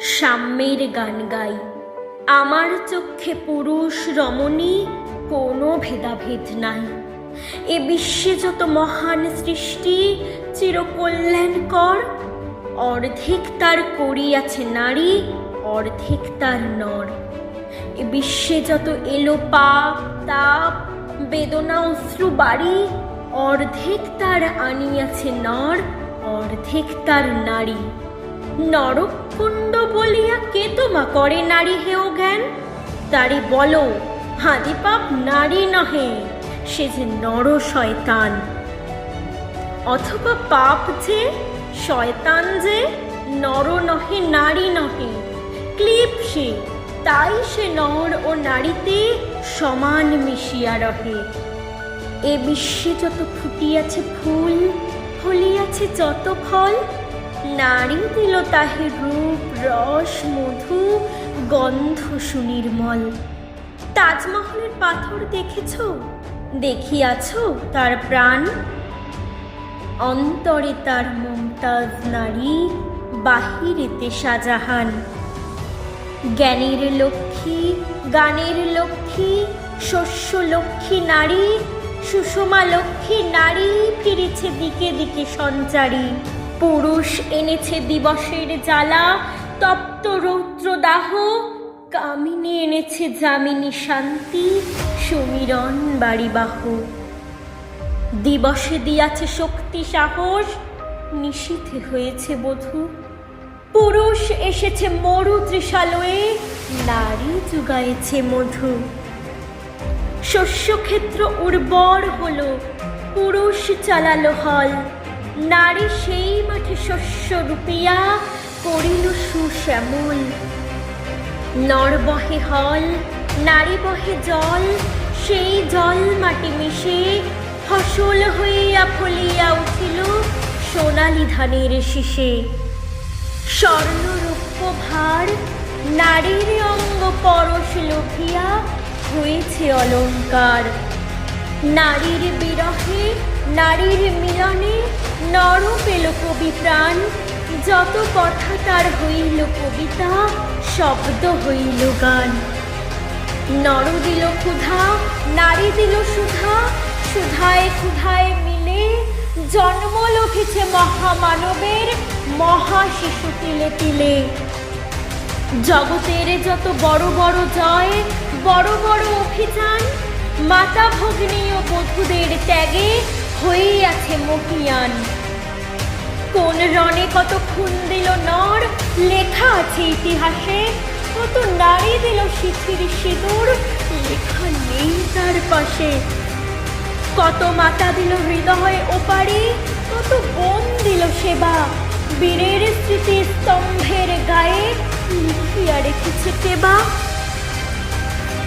সাম্যের গান গাই। আমার চক্ষে পুরুষ রমণী, কোনো ভেদাভেদ নাই। এ বিশ্বে যত মহান সৃষ্টি, চিরকল্যাণকর। অর্ধেক তার করিয়াছে নারী, অর্ধেক তার নর। বিশ্বে যত এলো পাপ, তাপ, বেদনা, অশ্রু, বাড়ি, অর্ধেক তার আনিয়াছে নর, অর্ধেক তার নারী। নরকুণ্ড বলিয়া কে তোমা করে নারী হেও জ্ঞান? তারে বলো, হাদি পাপ নারী নহে, সে যে নর শয়তান। অথবা পাপ যে, শয়তান যে, নর নহে, নারী নহে। ক্লিপ সে। তাই সে নর ও নারীতে সমান মিশিয়া রহে। এ বিশ্বে যত ফুটিয়াছে ফুল ফলিয়াছে যত ফল, নারী দিল তাহে রূপ, রস, মধু, গন্ধ সুনির্মল। তাজমহলের পাথর দেখেছ? দেখিয়াছ তার প্রাণ? অন্তরে তার মমতাজ নারী, বাহিরেতে শাহজাহান। জ্ঞানের লক্ষ্মী, গানের লক্ষ্মী, শস্য লক্ষ্মী নারী, সুষমা লক্ষ্মী নারী ফিরেছে দিকে দিকে সঞ্চারী। পুরুষ এনেছে দিবসের জ্বালা, তপ্ত রৌদ্র দাহ কামিনী এনেছে যামিনী শান্তি সমীরণ বাড়িবাহ। দিবসে দিয়াছে শক্তি সাহস নিশীথে হয়েছে বধূ। পুরুষ এসেছে মরু ত্রিশালয়ে নারী যুগায়েছে মধু। শস্যক্ষেত্র উর্বর হলো, পুরুষ চালালো হল। নারী সেই মাঠে শস্য রূপিয়া, করিল সুশ্যামল। নর বহে হল, নারী বহে জল, সেই জল মাটি মিশে ফসল হইয়া ফলিয়া উঠিল সোনালি ধানের শীষে। স্বর্ণরূপ্য ভার, নারীর অঙ্গ পরশ লোভিয়া হয়েছে অলঙ্কার। নারীর বিরহে, নারীর মিলনে নর পেল কবি প্রাণ। যত কথা তার হইল কবিতা, শব্দ হইল গান। নর দিল ক্ষুধা, নারী দিল সুধা, সুধায় ক্ষুধায় জন্ম লভিছে মহামানবের মহা শিশু তিলে তিলে। জগতের যত বড় বড় জয়, বড় বড় অভিযান, মাতা ভগ্নী ও বধূদের ত্যাগে হয়েই আছে মহিয়ান কোন রণে কত খুন দিল নর, লেখা আছে ইতিহাসে, কত নারী দিল শিথির সিঁদুর, লেখা নেই তার পাশে। কত মাতা দিল হৃদয় ওপারে, কত বোন দিল সেবা। বীরের স্মৃতি স্তম্ভের গায়ে লিখিয়া রেখেছে কেবা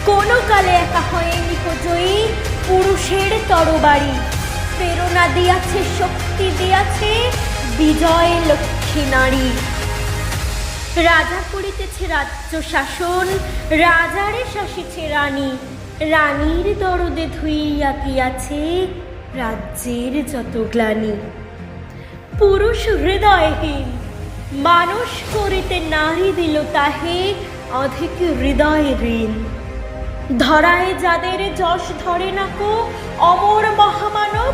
কোনো কালে একা হয়নি জয়ী পুরুষের তরবারি। প্রেরণা দিয়াছে, শক্তি দিয়াছে বিজয় লক্ষ্মী নারী। রাজা করিতেছে রাজ্য শাসন, রাজারে শাসিছে রানী। রানীর দরদে ধুইয়া গিয়াছে রাজ্যের যত গ্লানি। পুরুষ হৃদয়হীন, মানুষ করিতে নারী দিল তাহে অধিক হৃদয় ঋণ। ধরায় যাদের যশ ধরে নাকো অমর মহামানব।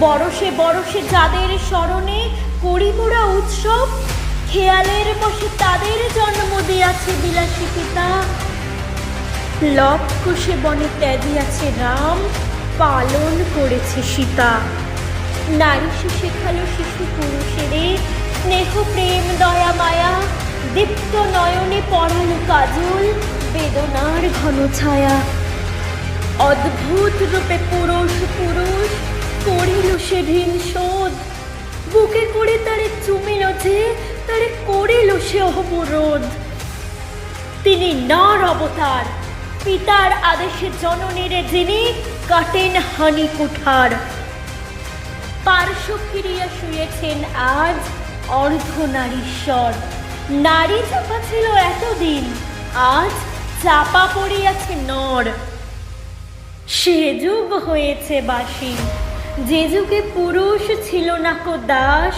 বরসে বরসে যাদের স্মরণে করি উৎসব, খেয়ালের বসে তাদের লবকুশে বনে ত্যাগিয়াছে রাম, পালন করেছে সীতা। নারী শেখালো শিশু পুরুষেরে, স্নেহ, প্রেম, দয়া, মায়া, দীপ্ত নয়নে পড়ালো কাজল, বেদনার ঘন ছায়া। অদ্ভুত রূপে পুরুষ পুরুষ করিল সে ঋণ শোধ। বুকে করে তারে চুমিল যে, তারে করিল সে অবরোধ তিনি নর অবতার পিতার আদেশে জননীর যিনি কাটেন হানি কুঠার। পার্শ্ব ফিরিয়া শুয়েছেন আজ অর্ধ নারীশ্বর। নারী চাপা ছিল এতদিন, আজ চাপা পড়িয়াছে নর। সে যুগ হয়েছে বাসি, যে যুগে পুরুষ ছিল না কো দাস,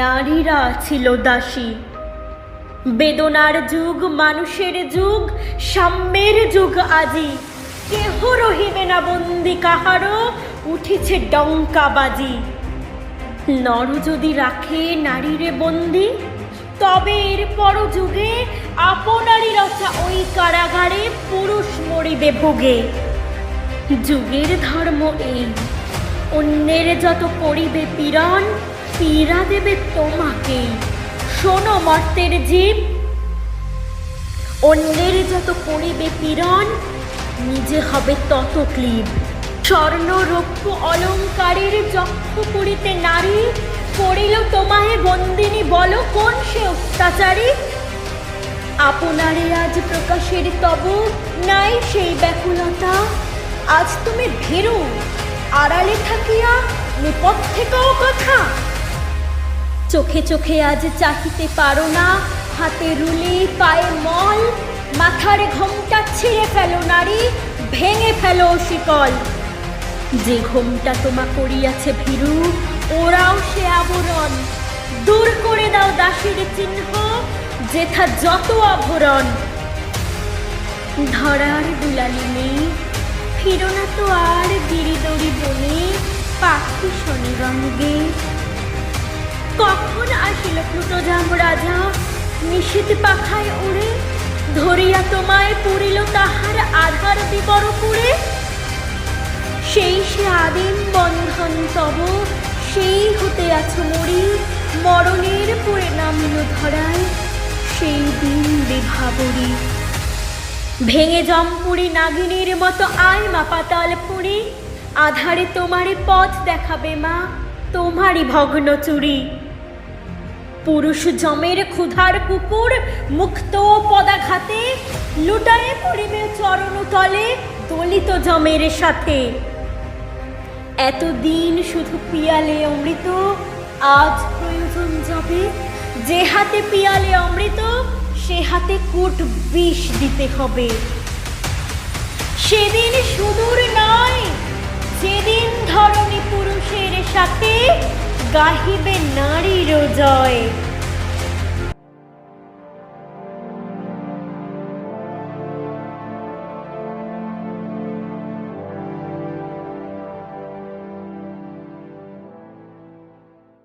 নারীরা ছিল দাসী। বেদনার যুগ, মানুষের যুগ, সাম্যের যুগ আজি। কেহ রহিবে না বন্দি, কাহারও উঠিছে ডঙ্কা বাজি। নর যদি রাখে নারীরে বন্দি, তবে এর পর যুগে আপনারই রচা ওই কারাগারে পুরুষ মরিবে ভোগে। যুগের ধর্ম এই, অন্যের যত করিবে পীড়ন, পীড়া দেবে তোমাকেই। শোনো মর্তের জীব। অন্যের যত করিবে পীড়ন, নিজে হবে তত ক্লিব স্বর্ণ রৌপ্য অলঙ্কারের যক্ষ করিতে নারী করিল তোমায় বন্দিনী, বলো কোন সে অত্যাচারী? আপনারে আজ প্রকাশের তব নাই সেই ব্যাকুলতা। আজ তুমি ভীরু, আড়ালে থাকিয়া নেপথ্যেকেও কথা। চোখে চোখে আজ চাহিতে পারো না। হাতে রুলি, পায়ে মল, মাথার ঘোমটা ছিঁড়ে ফেলো নারী, ভেঙে ফেলো শিকল। যে ঘোমটা তোমা করিয়াছে ভীরু, ওরাও সে আবরণ। দূর করে দাও দাসীর চিহ্ন, যেথা যত আভরণ ধরার দুলালি নেই, ফিরো না তো আর গিরিদড়ি বনে, পাখি শনি রঙ্গে কখন আসিল প্লুটোজাম রাজা। নিশীত পাখায় উড়ে, ধরিয়া তোমায় পুরিল তাহার আধার বিবর পুরে সেই সে আদিম বন্ধন তব, সেই হতে আছো মরি মরণের পরে নামিল ধরায় সেই দিন বিভাবরী। ভেঙে জমপুরি নাগিনীর মতো আয় মা পাতাল পুরি, আধারে তোমারে পথ দেখাবে মা, তোমারই ভগ্ন চুরি। পুরুষ জমের ক্ষুধার কুকুর মুক্ত পদাঘাতে, লুটায়ে পড়িবে চরণ তলে দলিত জমের সাথে। এতদিন শুধু পিয়ালে অমৃত, আজ প্রয়োজন যাবে যে হাতে পিয়ালে অমৃত, সে হাতে কুট বিষ দিতে হবে। সেদিন সুদূর নয়, যেদিন ধরণী পুরুষের সাথে গাহিবে নারীর জয়